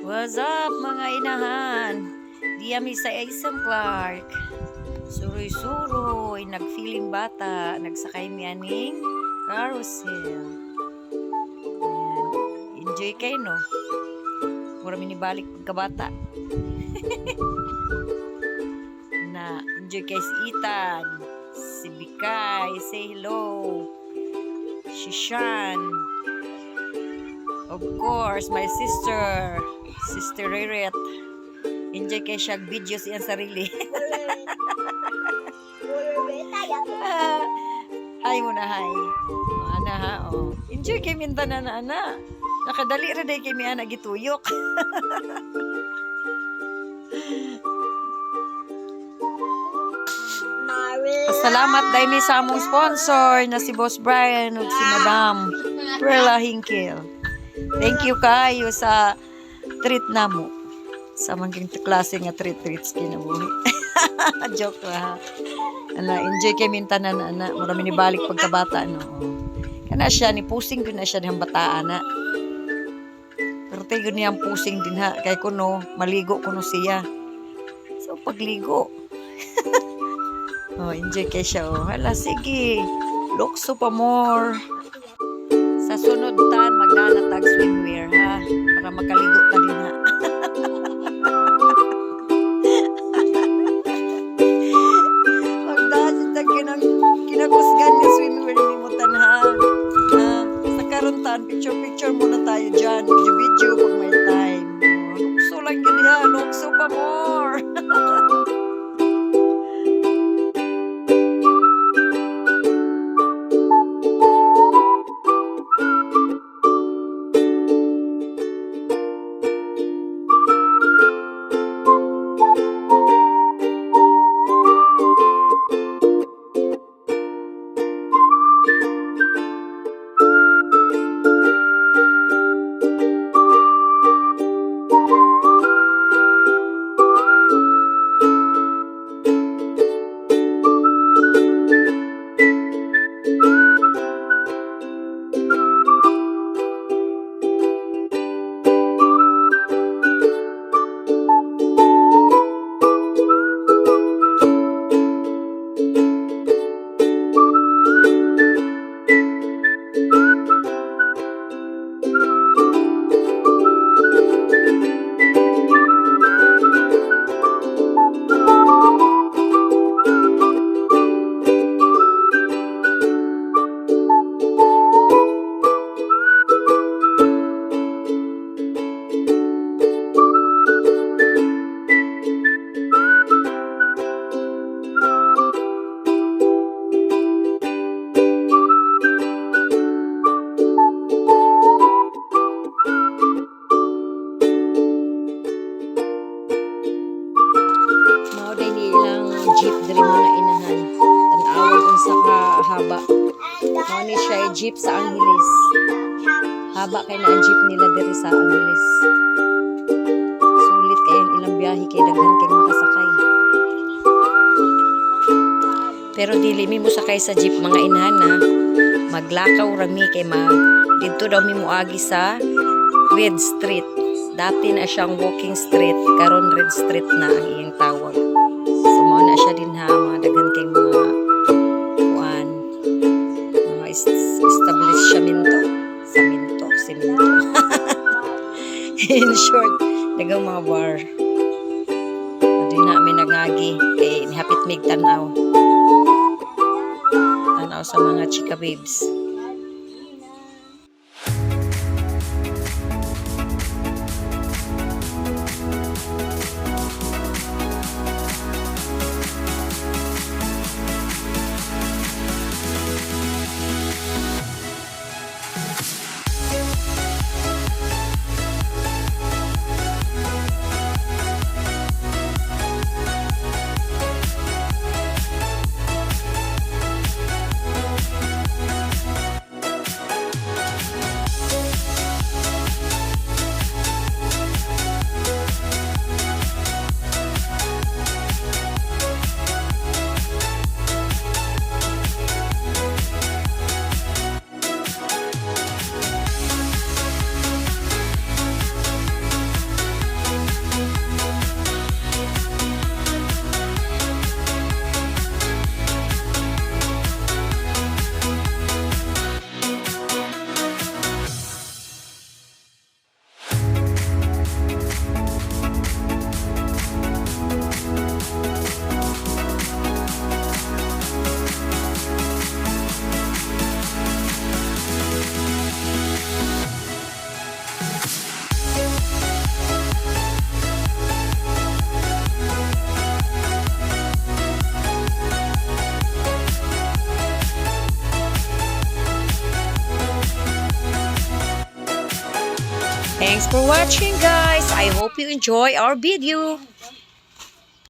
What's up mga inahan? Diyami sa Isam Clark. Suroy-suroy, nagfiling bata, nagsakay mi aning carousel. Ayan. Enjoy kayo no? Mura minibalik pagkabata. na enjoy kay si Ethan, si Bikay, say hello, si Shan, Of course, my sister, Sister Riret. Enjoy kay siya video siyang sarili. Ah, hi muna, hi. Oh, ana ha, oh. Enjoy kay mintanan na ana. Nakadali ra day kay mi ana gituyok. Salamat dahil mi sa among sponsor na si Boss Brian ug si Madam Perla Hinkil. Thank you kayo sa treat namo. Sa maging klase nga treat treats kinabuhi. Joke la ha. Ana, enjoy kay mintanan na ana. Mura minibalik pagkabata no. Kana siya ni pusing ko na siya ng bataan na. Pero tayo niya pusing din ha. Kay kuno, maligo kuno siya. So pagligo. oh, enjoy kay siya oh. Hala, sige. Lukso pa more. Sa sunod Tan, picture-picture muna tayo dyan. Video-video pag may time. Lukso lang yun ha. Lukso pa more. Ilang jeep diri mga inahan. Tanawag unsa ka haba. Mao ni siya jeep sa Angeles. Haba kay na ang jeep nila diri sa Angeles. Sulit kay ang ilang biyahe kay daghan kay makasakay. Pero dili mi mo sakay sa jeep mga inahan na. Maglakaw rami kay mag didto daw mi moagi sa Red Street. Dati na siyang walking street, karon Red Street na ang iyang tawag. In short, dagang mga bar. Adi na may nangagi kay nihapit mig tanaw. Tanaw sa mga chika babes. Thanks for watching guys. I hope you enjoy our video.